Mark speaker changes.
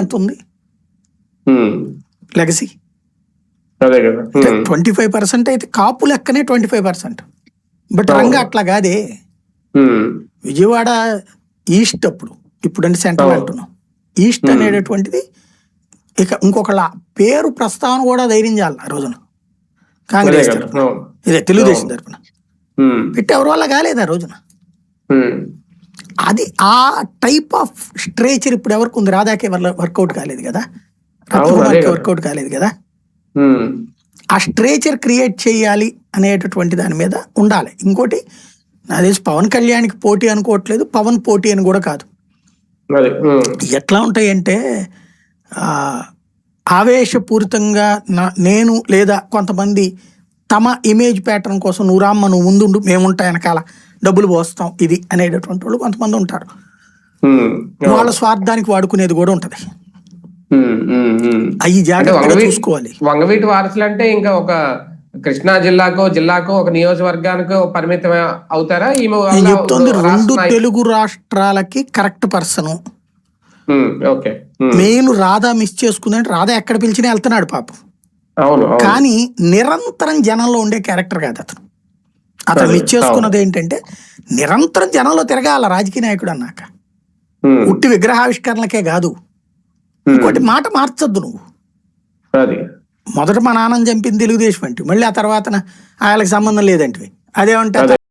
Speaker 1: ఎంత ఉంది legacy twenty five percent అయితే కాపు లెక్కనే ట్వంటీ ఫైవ్ పర్సెంట్ బట్ రంగ అట్లా కాదే. విజయవాడ ఈస్ట్ అప్పుడు ఇప్పుడు అంటే సెంట్రల్. అంటున్నాం. ఈస్ట్ అనేటటువంటిది ఇక ఇంకొకళ్ళ పేరు ప్రస్తావన కూడా ధైర్యం చేయాలి ఆ రోజున. కాంగ్రెస్. ఇదే తెలుగుదేశం
Speaker 2: ఉమ్,
Speaker 1: పెట్టి ఎవరి వల్ల కాలేదు ఆ రోజున. అది ఆ టైప్ ఆఫ్ స్ట్రేచర్ ఇప్పుడు ఎవరికి ఉంది? రాధాకే వర్కౌట్ కాలేదు కదా. వర్కౌట్ కాలేదు కదా? ఆ స్ట్రేచర్ క్రియేట్ చేయాలి అనేటటువంటి దాని మీద ఉండాలి. ఇంకోటి నా తెలిసి పవన్ కళ్యాణ్కి పోటీ అనుకోవట్లేదు పవన్ పోటీ అని కూడా కాదు. ఎట్లా ఉంటాయంటే ఆవేశపూరితంగా నా నేను లేదా కొంతమంది తమ ఇమేజ్ ప్యాటర్న్ కోసం నువ్వు రామ్మ నువ్వు ముందుండు మేముంటా వెనకాల డబ్బులు పోస్తాం ఇది అనేటటువంటి వాళ్ళు కొంతమంది ఉంటారు. వాళ్ళ స్వార్థానికి వాడుకునేది కూడా ఉంటది. అవి
Speaker 2: అంటే
Speaker 1: జాగ్రత్తగా చూసుకోవాలి.
Speaker 2: వంగవీటి వారసులు అంటే ఇంకా ఒక కృష్ణా జిల్లాకో జిల్లాకో ఒక నియోజకవర్గానికో పరిమితం అవుతారా? ఈమె
Speaker 1: చెప్తోంది రెండు తెలుగు రాష్ట్రాలకి correct person.
Speaker 2: Okay.
Speaker 1: Main Radha miss చేసుకుందంటే Radha ఎక్కడ పిలిచినా వెళ్తున్నాడు పాపం. కానీ నిరంతరం జనంలో ఉండే క్యారెక్టర్ కాదు అతను. అతను
Speaker 2: అదే,
Speaker 1: మిస్ చేసుకున్నది ఏంటంటే నిరంతరం జనంలో తిరగాల రాజకీయ నాయకుడు అన్నాక. ఉట్టి విగ్రహావిష్కరణలకే కాదు. ఇంకోటి మాట మార్చొద్దు నువ్వు. మొదట మా నాన్నని చంపింది తెలుగుదేశం అంటే మళ్ళీ ఆ తర్వాత వాళ్ళకి సంబంధం లేదంటివి. అదేమంటే
Speaker 2: అదే.